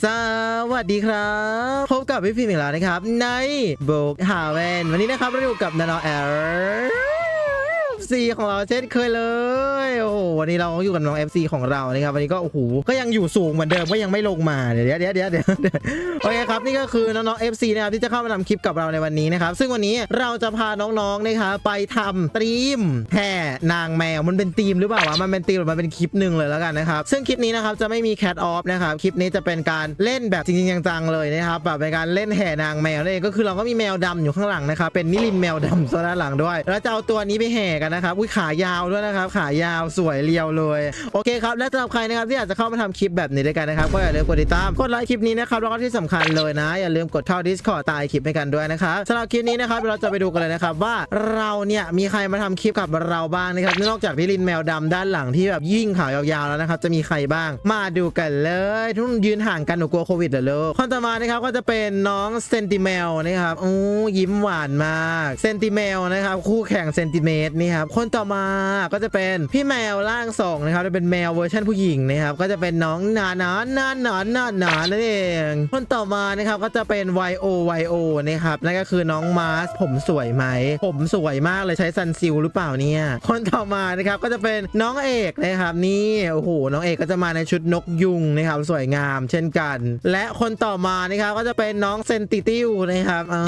สวัสดีครับ พบกับพี่พิมพ์อีกแล้วนะครับ ในบุกฮาเวนวันนี้นะครับเราอยู่กับนานแอร์ ของเราเช่นเคยเลย โอ้โหวันนี้เราอยู่กับน้อง FC ของเรานะครับวันนี้ก็โอ้โหก็ยังอยู่สูงเหมือนเดิมก็ยังไม่ลงมาเดี๋ยวเดี๋ยวเดี๋ยวเดี๋ยวโอเคครับนี่ก็คือน้องๆ FC นะครับที่จะเข้ามาทำคลิปกับเราในวันนี้นะครับซึ่งวันนี้เราจะพาน้องๆนะครับไปทำตรีมแห่นางแมวมันเป็นธีมหรือเปล่าวะมันเป็นธีมหรือมันเป็นคลิปหนึ่งเลยแล้วกันนะครับซึ่งคลิปนี้นะครับจะไม่มีแคทออฟนะครับคลิปนี้จะเป็นการเล่นแบบจริงๆจังๆเลยนะครับแบบเป็นการเล่นแห่นางแมวนั่นเองก็คือเราก็มีแมวดำอยู่ข้างหลังนะครับเป็นนิลินแมวดำโซนด้านหลังด้วย แล้วจะเอาตัวนี้ไปแห่กันนะครับอุ้ยขายาวด้วยนะครับ ขายาวสวยเรียวเลย โอเคครับ และสำหรับใครนะครับที่อยากจะเข้ามาทำคลิปแบบนี้ด้วยกันนะครับ ก็อย่าลืมกดติดตาม กดไลค์คลิปนี้นะครับ แล้วก็ที่สำคัญเลยนะ อย่าลืมกดเข้า Discord ตายคลิปให้กันด้วยนะครับสำหรับคลิปนี้นะครับเราจะไปดูกันเลยนะครับว่าเราเนี่ยมีใครมาทำคลิปกับเราบ้างนะครับนอกจากนิลินแมวดำด้านหลังที่แบบยิ่งขาวยาวๆแล้วนะครับจะมีใครบ้าง มาดูกันเลยทุกคนยืนห่างกันหนูกลัวโควิดเหรอลูกคนต่อมานะครับก็จะเป็นน้องเซนติเมลนะครับโอ้ยิ้มหวานมากเซนติเมลนะครับคู่แข่งเซนติเมตรนี่ครับคนต่อมาก็จะเป็นพี่แมวร่างสองนะครับจะเป็นแมวเวอร์ชันผู้หญิงนะครับก็จะเป็นน้องนานานานานานานั่นเองคนต่อมานะครับก็จะเป็น YO YO นะครับนั่นก็คือน้องมาร์สผมสวยไหม ผมสวยมากเลยใช้ซันซิลหรือเปล่าเนี่ย คนต่อมานะครับก็จะเป็นน้องเอกนะครับนี่โอ้โหน้องเอกก็จะมาในชุดนกยุงนะครับสวยงามเช่นกัน และคนต่อมานะครับก็จะเป็นน้องเซนติติวนะครับอ่า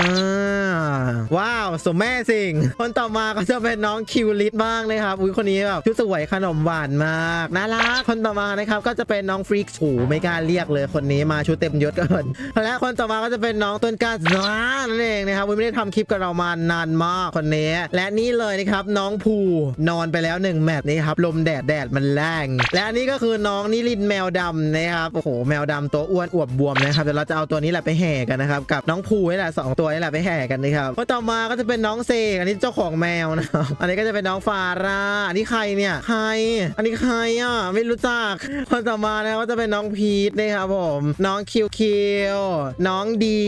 ว้าวสมแม่สิงคนต่อมาก็จะเป็นน้องคิวลิตบ้างนะครับอุ้ยคนนี้แบบชุดสวยขนมหวานมากน่ารักคนต่อมานะครับก็จะเป็นน้องฟรีกหูไม่กล้าเรียกเลยคนนี้มาชุดเต็มยศเกินและคนต่อมาก็จะเป็นน้องต้นกาจ้านั่นเองนะครับอุ้ยไม่ได้ทำคลิปกับเรามานานมากคนนี้ และนี่เลยนะครับน้องภูนอนไปแล้วหนึ่งแมตช์นี่ครับลมแดดแดดมันแรงและอันนี้ก็คือน้องนิรินแมวดำนะครับโอ้โหแมวดำตัวอ้วนอวบบวมนะครับเดี๋ยวเราจะเอาตัวนี้แหละไปแห่กันนะครับกับน้องภูนี่แหละสองตัวนี่แหละไปแห่กันนะครับคนต่อมาก็จะเป็นน้องเซกอันนี้เจ้าของแมวนะครับอันนี้ก็จะเป็นน้องฟาร่าอันนี้ใครเนี่ยใคร อันนี้ใครอะไม่รู้จักคนต่อมานะก็จะเป็นน้องพีทนะครับผม น้องคิวคิวน้องดี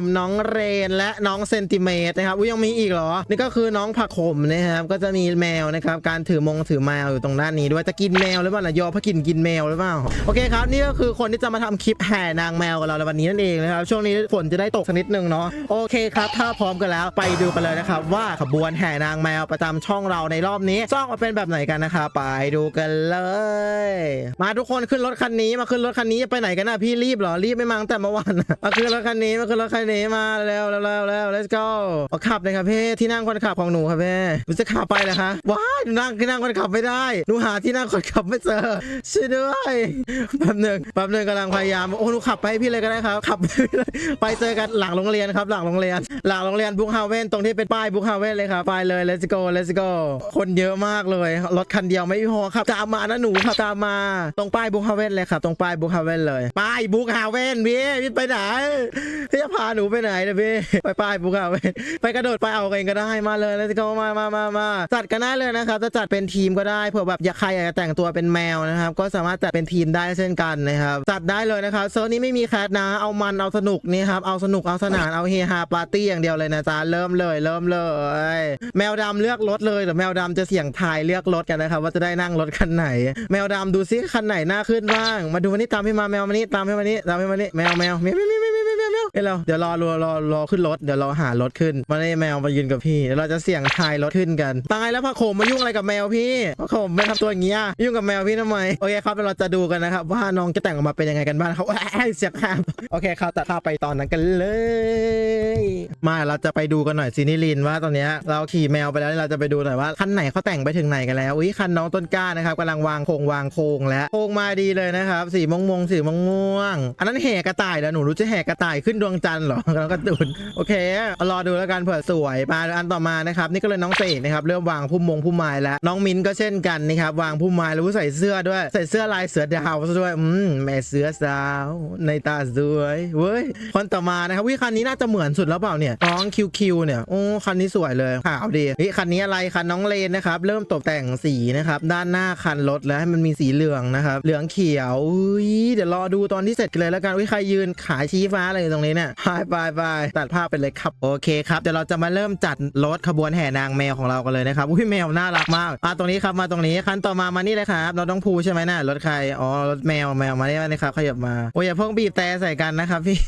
มน้องเรนและน้องเซนติเมตรนะครับอุ้ยยังมีอีกเหรอ นี่ก็คือน้องผักขมนะครับก็จะมีแมวนะครับการถือมงถือแมวอยู่ตรงด้านนี้ด้วยจะกินแมวหรือเปล่านะยอพระกินกินแมวหรือเปล่าโอเคครับนี่ก็คือคนที่จะมาทำคลิปแห่นางแมวกับเราในวันนี้นั่นเองนะครับช่วงนี้ฝนจะได้ตกสักนิดนึงเนาะโอเคครับ ถ้าพร้อมกันแล้วไปดูกันเลยนะครับว่าขบวนแห่นางแมวประจำช่องเราในรอบนี้ซ่องมาเป็นแบบไหนกันนะครับไปดูกันเลย มาทุกคนขึ้นรถคันนี้มาขึ้นรถคันนี้ไปไหนกันนะพี่รีบเหรอรีบไม่มาตั้งแต่เมื่อวานมาขึ้นรถคันนี้มาขึ้นรถคันนี้มาเร็วเร็วเร็วเร็ว let's go เอาขับเลยครับพี่ที่นั่งคนขับของหนูครับพี่หนูจะขับไปเหรอคะว้าหนูนั่งที่นั่งคนขับไม่ได้หนูหาที่นั่งคนขับไม่เจอช่วยด้วยแป๊บหนึ่งแป๊บหนึ่งกำลังพยายามโอ้หนูขับไปพี่เลยก็ได้ครับขับไปเลยไปเจอกันหลังโรงเรียนครับหลังโรงเรียน หลังโรงเรียนบุ๊กฮาเว่นตรงที่เป็นป้ายบุ๊กฮาเว่นเลยครับไปเลย let's go let's go คนเยอะมากเลยรถคันเดียวไม่พอครับตามมานะหนูครับตามมาตรงป้ายบุ๊กฮาเว่นเลยครับตรงป้ายบุ๊กฮาเว่นเลยป้ายบุ๊กฮาเว่นพี่พี่ไปไหนพี่จะพาหนูไปไหนนี่ยพี่ไปป้ายบุ๊กฮาเว่นไปกระโดดไปเอาเองก็ได้มาเลย let's go มามามามาจัดกันได้เลยนะครับจะจัดเป็นทีมก็ได้เผื่อแบบอยากใครอยากจะแต่งตัวเป็นแมวนะครับก็สามารถจัดเป็นทีมได้เช่นกันนะครับจัดได้เลยนะครับเซิร์ฟนี้ไม่มีแคสนะ เอามันเอาสนุกนี่ครับเอาสนุกเอาสนานเอาเฮฮาปาร์ตี้อย่างเดียวเลยนะจ๊ะเริ่มเลย เริ่มเลย แมวดำเลือกรถเลยเดี๋ยวแมวดำจะเสี่ยงทายเลือกรถกันนะครับว่าจะได้นั่งรถคันไหน แมวดำดูซิคันไหนน่าขึ้นบ้าง มาดูมันนี้ตามให้มาแมวมานี่ตามให้มานี่ตามให้มานี่แมวแมวแมวแมวแมว วแมวแมวเอ้ยเราเดี๋ยวรอรอรอรอขึ้นรถเดี๋ยวเราหารถขึ้นมาได้แมวมายืนกับพี่เดี๋ยวเราจะเสี่ยงทายรถขึ้นกัน ตายแล้วพระโขมมายุ่งอะไรกับแมวพี่พระโขมไม่ทำตัวอย่างเงี้ยยุ่งกับแมวพี่ทำไมโอเคครับเดี๋ยวเราจะดูกันนะครับว่าน้องจะแต่งออกมาเป็นยังไงกันบ้างครับว้ายเสียงครับโอเคครับตัดภาพไปตอนนั้นกันเลย มาเราจะไปดูกันหน่อยซินิลินว่าตอนเนี้ยเราขี่แมวไปแล้วเราจะไปดูหน่อยว่าคันไหนเขาแต่งไปถึงไหนกันแล้วอุ้ยคันน้องต้นกล้านะครับกำลังวางโครงวางโครงแล้วโครงมาดีเลยนะครับสีม่วงม่วงสีม่วงม่วงอันนั้นแห่กระต่ายแล้วหนูรู้จะแห่กระต่ายขึ้นึ้นดวงจันทร์เหรอแล้วก็ตุนโอเคเอารอดูแล้วกันเผื่อสวยมาอันต่อมานะครับนี่ก็เลยน้องเสกนะครับเริ่มวางพุ่มมงพุ่มไม้แล้ว น้องมิ้นก็เช่นกันนะครับวางพุ่มไม้แล้วใส่เสื้อด้วยใส่เสื้อลายเสือดาวซะด้วยอืมแม่เสือสาว ในตาสวยเว้ยคนต่อมานะครับวิคันนี้น่าจะเหมือนสุดแล้วเปล่าเนี่ยน้องคิวคิวเนี่ยโอ้คันนี้สวยเลยขาวดีนี่คันนี้อะไรคันน้องเลนนะครับเริ่มตกแต่งสีนะครับด้านหน้าคันรถแล้วให้มันมีสีเหลืองนะครับเหลืองเขียวอุ้ยเดี๋ยวรอดูตอนที่เสร็จเลยแล้วกันวิใครยืนขาชี้ฟ้าอะไรอยู่ตรงนี้เนี่ยไปไปไปตัดภาพไปเลยครับโอเคครับเดี๋ยวเราจะมาเริ่มจัดรถขบวนแห่นางแมวของเรากันเลยนะครับอุ้ยแมวน่ารักมากมาตรงนี้ครับมาตรงนี้คันต่อมามานี่เลยครับรถน้องภูใช่ไหมน่ะรถใครอ๋อรถแมวแมวมาเนี่ยนะครับขยับมาโอ้ยอย่าเพิ่งบีบแต่ใส่กันนะครับพี่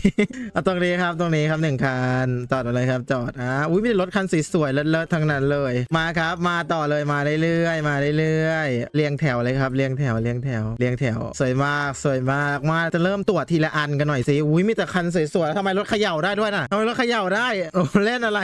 เอาตรงนี้ครับตรงนี้ครับหนึ่งคันจอดอะไรครับจอดอะอุ้ยมีรถคันสวยๆเลิศๆทั้งนั้นเลย มาครับมาต่อเลยมาเรื่อยๆมาเรื่อยๆเรียงแถวเลยครับเรียงแถวเรียงแถวเรียงแถวสวยมากสวยมากมาจะเริ่มตรวจทีละอันกันหน่อยสิอุ้ยมีแต่คันสวยๆแล้วทำไมรถเขย่าได้ด้วยน่ะทำไมรถเขย่าได้โอ้เล่นอะไร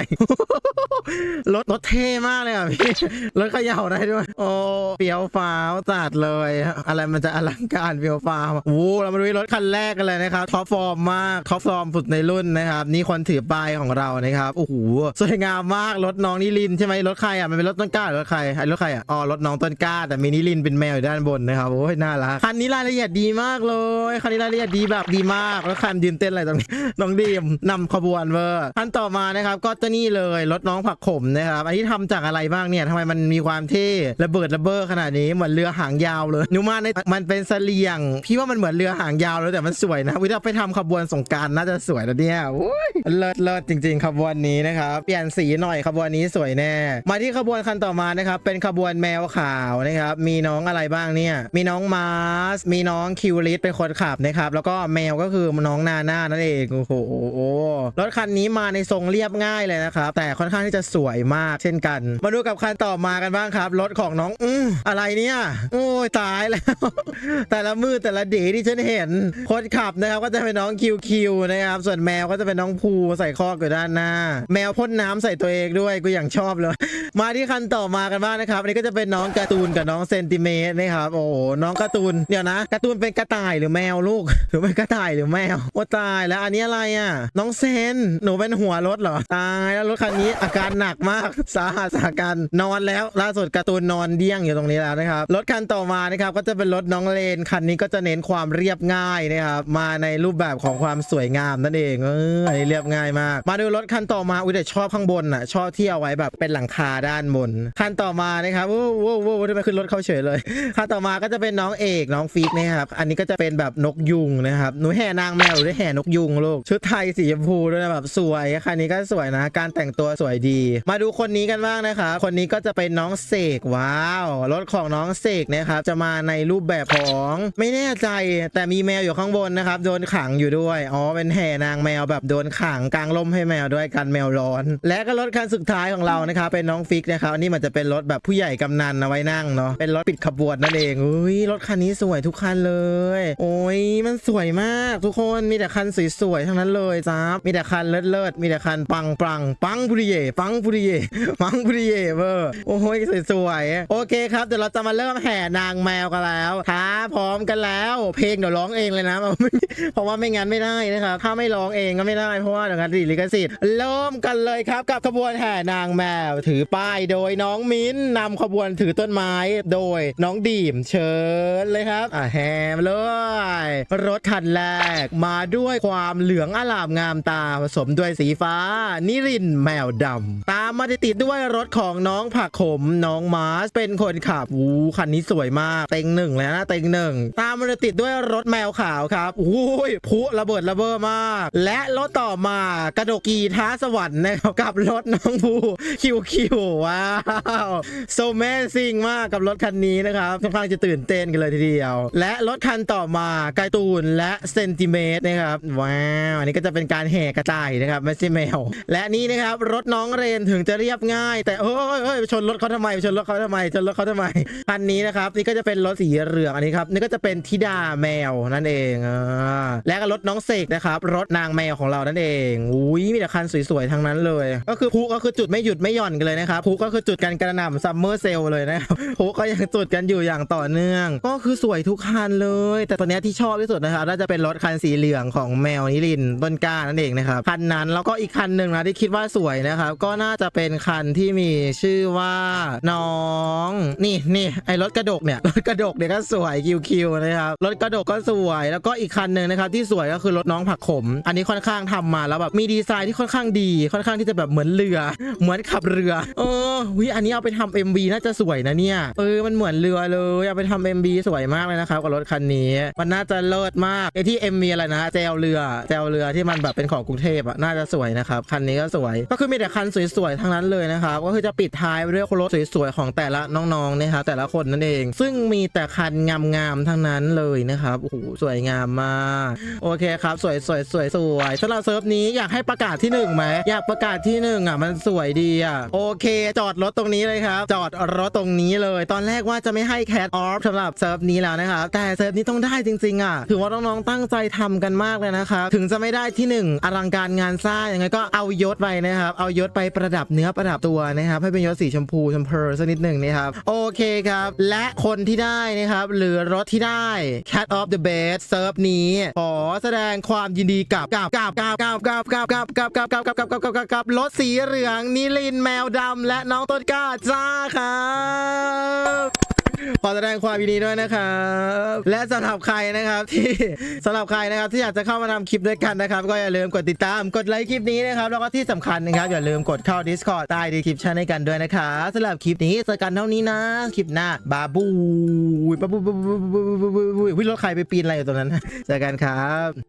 รถรถเท่มากเลยอะพี่รถเขย่าได้ด้วย โอ้เปียวฟ้าวจัดเลย อะไรมันจะอลังการเปียวฟ้าวโอ้เรามาดูรถคันแรกกันเลยนะครับท็อปฟอร์มมากท็อปฟอร์มสุดในรุ่นนะครับนี่คนถือป้ายของเรานะครับโอ้โหสวยงามมากรถน้องนิลินใช่ไหมรถใครอะมันเป็นรถต้นกล้าหรือรถใครไอ้รถใครอะอ๋อรถน้องต้นกล้า แต่มีนิลินเป็นแมวอยู่ด้านบนนะครับโอ้ยน่ารักคันนี้รายละเอียดดีมากเลยคันนี้รายละเอียดดีแบบดีมากแล้วคันยืนเต้นอะไรตรงนี้น้องดีมนำขบวนเวอร์ท่านต่อมานะครับ ก็จะนี่เลยรถน้องผักขมนะครับ อันนี้ทำจากอะไรบ้างเนี่ยทำไมมันมีความเท่ระเบิดระเบ้อขนาดนี้เหมือนเรือหางยาวเลยนุมาในมันเป็นเสลียง พี่ว่ามันเหมือนเรือหางยาวเลยแต่มันสวยนะวิธีไปทำขบวนสงการน่าจะสวยนะเนี่ยโอ้ยเลิศเลิศจริง ๆ ขบวนนี้นะครับเปลี่ยนสีหน่อยขบวนนี้สวยแน่ มาที่ขบวนคันต่อมานะครับเป็นขบวนแมวขาวนะครับมีน้องอะไรบ้างเนี่ยมีน้องมาร์สมีน้องคิวลิสเป็นคนขับนะครับแล้วก็แมวก็คือน้องนาน่านั่นเองอ้โหรถคันนี้มาในทรงเรียบง่ายเลยนะครับแต่ค่อนข้างที่จะสวยมากเช่นกัน มาดูกับคันต่อมากันบ้างครับรถของน้องอืออะไรเนี่ยโอ้ยตายแล้ว แต่ละมือแต่ละเดที่ฉันเห็นคนขับนะครับก็จะเป็นน้องคิวคิวนะครับส่วนแมวก็จะเป็นน้องภูใส่คอกอยู่ด้านหน้า แมวพ่นน้ำใส่ตัวเองด้วยกูอย่างชอบเลย มาที่คันต่อมากันบ้างนะครับอันนี้ก็จะเป็นน้องการ์ตูนกับน้องเซนติเมตรนะครับโอ้โหน้องการ์ตูนเดี๋ยวนะการ์ตูนเป็นกระต่ายหรือแมวลูก หรือเป็นกระต่ายหรือแมวโอ้ตายแล้วอันนี้อะไรอะ น้องเซน หนูเป็นหัวรถเหรอ ตายแล้วรถคันนี้อาการหนักมาก สาหัสสาการนอนแล้ว ล่าสุดการ์ตูนนอนเดี้ยงอยู่ตรงนี้แล้วนะครับ รถคันต่อมานะครับ ก็จะเป็นรถน้องเลน คันนี้ก็จะเน้นความเรียบง่ายนะครับ มาในรูปแบบของความสวยงามนั่นเอง เอออันนี้เรียบง่ายมาก มาดูรถคันต่อมา อุ้ยแต่ชอบข้างบนอะ ชอบที่เอาไว้แบบเป็นหลังคาด้านบน คันต่อมานะครับโว้โว้โว้ทำไมขึ้นรถเขาเฉยเลย คันต่อมาก็จะเป็นน้องเอกน้องฟิกนะครับ อันนี้ก็จะเป็นแบบนกยุงนะครับ หนูแห่นางแมวหรือแห่นกยุงลูกชุดไทยสีชมพูด้วยนะแบบสวยคันนี้ก็สวยนะ การแต่งตัวสวยดี มาดูคนนี้กันบ้างนะครับคนนี้ก็จะเป็นน้องเสกว้าวรถของน้องเสกนะครับจะมาในรูปแบบของไม่แน่ใจ แต่มีแมวอยู่ข้างบนนะครับโดนขังอยู่ด้วยอ๋อเป็นแห่นางแมวแบบโดนขังกลางร่มให้แมวด้วยกันแมวร้อน และก็รถคันสุดท้ายของเรานะครับเป็นน้องฟิกนะครับอันนี้มันจะเป็นรถแบบผู้ใหญ่กำนันเอาไว้นั่งเนาะเป็นรถปิดขบวนนั่นเองอุ้ยรถคันนี้สวยทุกคันเลย โอ้ยมันสวยมากทุกคนมีแต่คันสวยๆทั้งนั้นเลยจ้าบมีแต่คันเลิศๆมีแต่คันปังปังปังปุริเย่ปังปุริเย่ปังปุริเย่เวอร์โอ้ยสวยๆโอเคครับเดี๋ยวเราจะมาเริ่มแห่นางแมวกันแล้วท้าพร้อมกันแล้ว เพลงเดี๋ยวร้องเองเลยนะเพราะว่าไม่งั้นไม่ได้นะครับถ้าไม่ร้องเองก็ไม่ได้เพราะว่าเดี๋ยวกันติลิขสิทธิ์เริ่มกันเลยครับกับขบวนแห่นางแมว ถือป้ายโดยน้องมิ้นนำขบวนถือต้นไม้โดยน้องดีมเชิญเลยครับอะแห่เลยรถคันแรกมาด้วยความเหลืองอลามงามตาผสมด้วยสีฟ้า นิรินแมวดำตามมาติดด้วยรถของน้องผักขมน้องมาร์สเป็นคนขับวูคันนี้สวยมาก เต็งหนึ่งเลยนะเต็งหนึ่งตามมาติดด้วยรถแมวขาวครับอุ้ยพุระเบิดระเบ้อมาก และรถต่อมากระดกกีท้าสวรรค์นะครับกับรถน้องภูคิวคิวว้าวโซแมซิงมากกับรถคันนี้นะครับค่อนข้างจะตื่นเต้นกันเลยทีเดียว และรถคันต่อมาไกตูนและเซนติเมตรนะครับว้าวอันนี้ก็จะเป็นการแห่กระต่ายนะครับไม่ใช่แมว และนี่นะครับรถน้องเรนถึงจะเรียบง่าย แต่เอ้ยเอ้ยชนรถเขาทำไมชนรถเขาทำไมชนรถเขาทำไมคันนี้นะครับนี่ก็จะเป็นรถสีเหลืองอันนี้ครับนี่ก็จะเป็นธิดาแมวนั่นเองอและก็รถน้องเสกนะครับรถนางแมวของเรานั่นเองอุ้ยมีแต่คันสวยๆทั้งนั้นเลย ก็คือพุก็คือจุดไม่หยุดไม่หย่อนกันเลยนะครับพุก็คือจุดกันกระหน่ำซัมเมอร์เซลเลยนะครับพุก็ยังจุดกันอยู่อย่างต่อเนื่อง ก็คือสวยทุกคันเลย แต่ตอนนี้ที่ชอบที่สุดนะครับน่าจะเป็นรถคันสีเหลืองของแมวนิรินต้นกล้านั่นเองนะครับคันนั้นแล้วก็อีกคันหนึ่งนะที่คิดว่าสวยนะครับ ก็น่าจะเป็นคันที่มีชื่อว่าน้อง นี่นี่ไอรถกระดกเนี่ยรถกระดกเนี่ยก็สวยคิวๆนะครับรถกระดกก็สวยแล้วก็อีกคันหนึ่งนะครับที่สวยก็คือรถน้องผักขม อันนี้ค่อนข้างทำมาแล้วแบบมีดีไซน์ที่ค่อนข้างดี ค่อนข้างที่จะแบบเหมือนเรือ เหมือนขับเรือเออวิอันนี้เอาไปทำ MV น่าจะสวยนะเนี่ยเออมันเหมือนเรือเลยเอาไปทำ MV สวยมากเลยนะครับกับรถคันนี้ มันน่าจะเลิศมากไอที่ MV อะไรนะแจวเรือแจวเรือที่มันแบบเป็นของกรุงเทพอะน่าจะสวยนะครับคันนี้ก็สวย ก็คือมีแต่คันสวยๆทั้งนั้นเลยนะครับก็คือจะปิดท้ายด้วยรถสวยๆของแต่ละน้องๆนะครับแต่ละคนนั่นเอง ซึ่งมีแต่คันงามๆทั้งนั้นเลยนะครับโอ้โหสวยงามมากโอเคครับ สวยสวยสวยสวยสำหรับเซิร์ฟนี้อยากให้ประกาศที่หนึ่งไหมอยากประกาศที่หนึ่งอะมันสวยดีอะโอเค จอดรถตรงนี้เลยครับ จอดรถตรงนี้เลย ตอนแรกว่าจะไม่ให้แคทออฟสำหรับเซิร์ฟนี้แล้วนะครับแต่เซิร์ฟนี้ต้องได้จริงๆอะถือว่าน้องๆตั้งใจทำกันมากเลยนะครับถึงจะไม่ได้ที่หนึ่งอลังการงานสร้างยังไงก็เอายศไปนะครับ เอายศไปประดับเนื้อประดับตัวนะครับ ให้เป็นยศสีชมพูชมเพูสักนิดหนึ่งนะครับ โอเคครับ และคนที่ได้นะครับ หรือรถที่ได้ Cat of the Best เซิร์ฟนี้ ขอแสดงความยินดีกับกับกับกับกับกับกับกับกับกับกับกับกับกับกับกับรถสีเหลืองนิลินแมวดำและน้องต้นกล้าจ้าครับ ขอแสดงความยินดีด้วยนะครับและสำหรับใครนะครับที่สำหรับใครนะครับที่อยากจะเข้ามาทำคลิปด้วยกันนะครับ ก็อย่าลืมกดติดตามกดไลค์คลิปนี้นะครับแล้วก็ที่สำคัญนะครับอย่าลืมกดเข้า Discord ใต้ดีคลิปชั่นให้กันด้วยนะครับสำหรับคลิปนี้เจอกันเท่านี้นะคลิปหน้าบาบูบาบูบาบูบาบูบาบูบาบูรถใครไปปีนอะไรอยู่ตรงนั้นเจอกันครับ